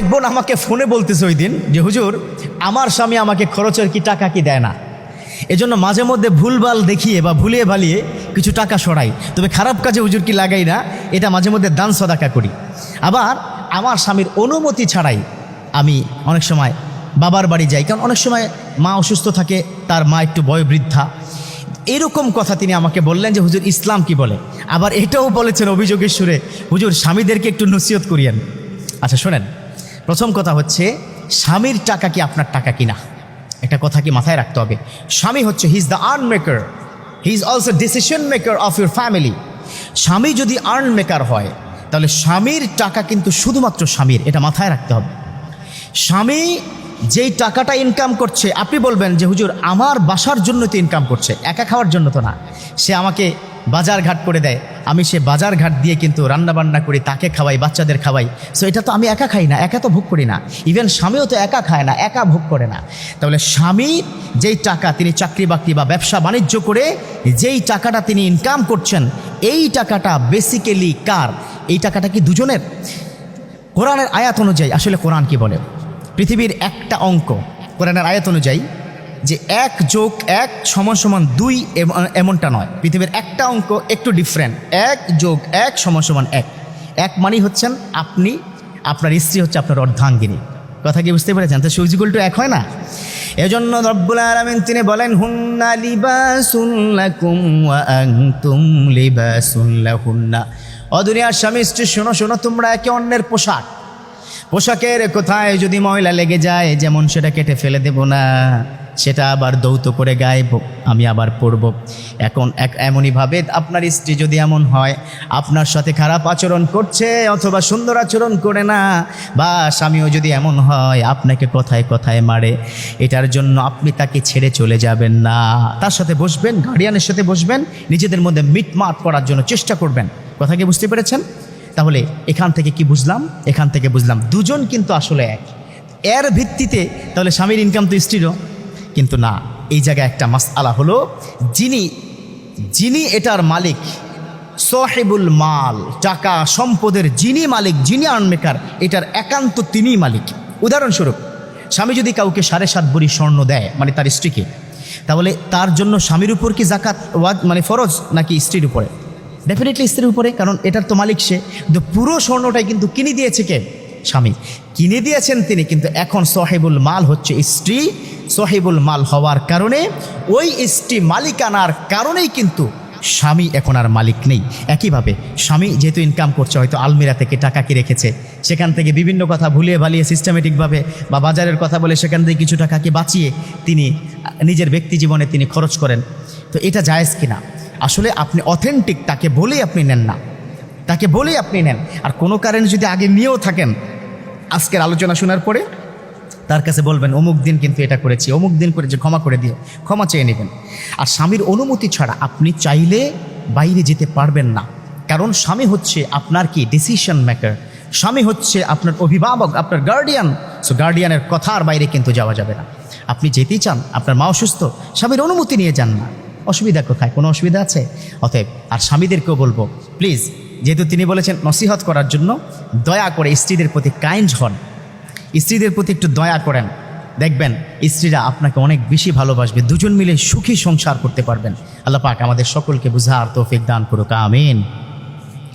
এক বোন আমাকে ফোনে বলতেছে ওই দিন যে, হুজুর, আমার স্বামী আমাকে খরচের কি টাকা কি দেয় না? এজন্য মাঝে মধ্যে ভুলভাল দেখিয়ে বা ভুলিয়ে ভালিয়ে কিছু টাকা সরাই। তবে খারাপ কাজে হুজুর কি লাগাই না, এটা মাঝে মধ্যে দান সদাকা করি। আবার আমার স্বামীর অনুমতি ছাড়াই আমি অনেক সময় বাবার বাড়ি যাই, কারণ অনেক সময় মা অসুস্থ থাকে, তার মা একটু বয়োবৃদ্ধা। এরকম কথা তিনি আমাকে বললেন যে, হুজুর, ইসলাম কি বলে? আবার এটাও বলেছেন অভিযোগের সুরে, হুজুর, স্বামীদেরকে একটু নসিহত করিয়েন। আচ্ছা শোনেন। প্রথম কথা হচ্ছে, স্বামীর টাকা কি আপনার টাকা কিনা? একটা কথা কি মাথায় রাখতে হবে। স্বামী হচ্ছে he is the earn maker he is also decision maker of your family স্বামী যদি আর্ন মেকার হয়, তাহলে স্বামীর টাকা কিন্তু শুধুমাত্র স্বামীর, এটা মাথায় রাখতে হবে। স্বামী যেই টাকাটা ইনকাম করছে, আপনি বলবেন যে, হুজুর, আমার বাসার জন্য তো ইনকাম করছে, একা খাওয়ার জন্য তো না। সে আমাকে বাজার ঘাট করে দেয়। আমি সে বাজার ঘাট দিয়ে কিন্তু রান্না বান্না করি, তাকে খাওয়াই, বাচ্চাদের খাওয়াই। সো এটা তো আমি একা খাই না, একা তো ভোগ করি না। ইভেন স্বামীও তো একা খায় না, একা ভোগ করে না। তাহলে স্বামী যেই টাকা তিনি চাকরি বাকরি বা ব্যবসা বাণিজ্য করে, যেই টাকাটা তিনি ইনকাম করছেন, এই টাকাটা বেসিক্যালি কার? এই টাকাটা কি দুজনের? কোরআনের আয়াত অনুযায়ী, আসলে কোরআন কি বলে? পৃথিবীর একটা অঙ্ক, কোরআনের আয়াত অনুযায়ী যে এক যোগ এক সমান সমান দুই এমনটা নয়। পৃথিবীর একটা অঙ্ক একটু ডিফারেন্ট এক যোগ এক সমান সমান এক। এক মানেই হচ্ছেন আপনি, আপনার স্ত্রী হচ্ছে আপনার অর্ধাঙ্গিনী। কথা কি বুঝতে পেরেছেন? তো সুইজিগুল টু এক হয় না? এজন্য রব্বুল আলামিন তিনি বলেন, হুন্না লিবাসুন লাকুম ওয়া আনতুম লিবাসুন লাহুন্না। অদুনিয়ার স্বামী, স্ত্রী, শোনো শোনো, তোমরা একে অন্যের পোশাক। পোশাকের কোথায় যদি ময়লা লেগে যায়, যেমন সেটা কেটে ফেলে দেব না। সেটা আবার দৌত করে গায়ে ব- আমি আবার পরব এখন এক এমনইভাবে আপনার স্ত্রী যদি এমন হয়, আপনার সাথে খারাপ আচরণ করছে অথবা সুন্দর আচরণ করে না, বা স্বামীও যদি এমন হয়, আপনাকে কথায় কথায় মারে, এটার জন্য আপনি তাকে ছেড়ে চলে যাবেন না। তার সাথে বসবেন গার্ডিয়ানের সাথে বসবেন, নিজেদের মধ্যে মিটমাট করার জন্য চেষ্টা করবেন। কথা কি বুঝতে পেরেছেন? তাহলে এখান থেকে কি বুঝলাম? এখান থেকে বুঝলাম, দুজন কিন্তু আসলে এক। এর ভিত্তিতে তাহলে স্বামীর ইনকাম তো স্ত্রীরও। কিন্তু না। এই জায়গায় একটা মাস আলা হলো, যিনি যিনি এটার মালিক, সোহেবুল মাল, টাকা সম্পদের যিনি মালিক, যিনি আর্নমেকার এটার একান্ত তিনিই মালিক। উদাহরণস্বরূপ, স্বামী যদি কাউকে সাড়ে সাত ভরি স্বর্ণ দেয় মানে তার স্ত্রীকে, তাহলে তার জন্য স্বামীর উপর কি জাকাত, ওয়াজ মানে ফরজ, নাকি স্ত্রীর উপরে? ডেফিনেটলি স্ত্রীর উপরে, কারণ এটার তো মালিক সে। কিন্তু পুরো স্বর্ণটাই কিন্তু কিনে দিয়েছে কে? স্বামী। কিনে দিয়েছেন তিনি, কিন্তু এখন সোহেবুল মাল হচ্ছে স্ত্রী। সোহেবুল মাল হওয়ার কারণে ওই স্ত্রী মালিকানার কারণেই কিন্তু স্বামী এখন আর মালিক নেই। একইভাবে স্বামী যেহেতু ইনকাম করছে, হয়তো আলমিরা থেকে টাকা কি রেখেছে? সেখান থেকে বিভিন্ন কথা ভুলিয়ে ভালিয়ে সিস্টেমেটিকভাবে বা বাজারের কথা বলে সেখান থেকে কিছু টাকাকে বাঁচিয়ে তিনি, নিজের ব্যক্তি জীবনে তিনি খরচ করেন। তো এটা জায়েজ কিনা? আসলে আপনি অথেন্টিক তাকে বলেই আপনি নেন না। তাকে বলেই আপনি নেন। আর কোনো কারণে যদি আগে নিয়েও থাকেন আজকের আলোচনা শোনার পরে তার কাছে বলবেন, অমুক দিন কিন্তু এটা করেছি, অমুক দিন করেছি ক্ষমা করে দিও, ক্ষমা চেয়ে নেবেন। আর স্বামীর অনুমতি ছাড়া আপনি চাইলে বাইরে যেতে পারবেন না। কারণ স্বামী হচ্ছে আপনার কি? ডিসিশন মেকার স্বামী হচ্ছে আপনার অভিভাবক, আপনার গার্ডিয়ান সো গার্ডিয়ানের কথার বাইরে কিন্তু যাওয়া যাবে না। আপনি যেতেই চান, আপনার মা অসুস্থ, স্বামীর অনুমতি নিয়ে যান না। অসুবিধা কোথায়? কোনো অসুবিধা আছে? অতএব, আর স্বামীদেরকেও বলব প্লিজ যেহেতু তিনি বলেছেন নসিহত করার জন্য দয়া করে স্ত্রীদের প্রতি কাইন্ড হন। স্ত্রীদের প্রতি একটু দয়া করেন। দেখবেন স্ত্রীরা আপনাকে অনেক বেশি ভালোবাসবে। দুজন মিলে সুখী সংসার করতে পারবেন। আল্লাহ পাক আমাদের সকলকে বুঝার তৌফিক দান করুক। আমিন।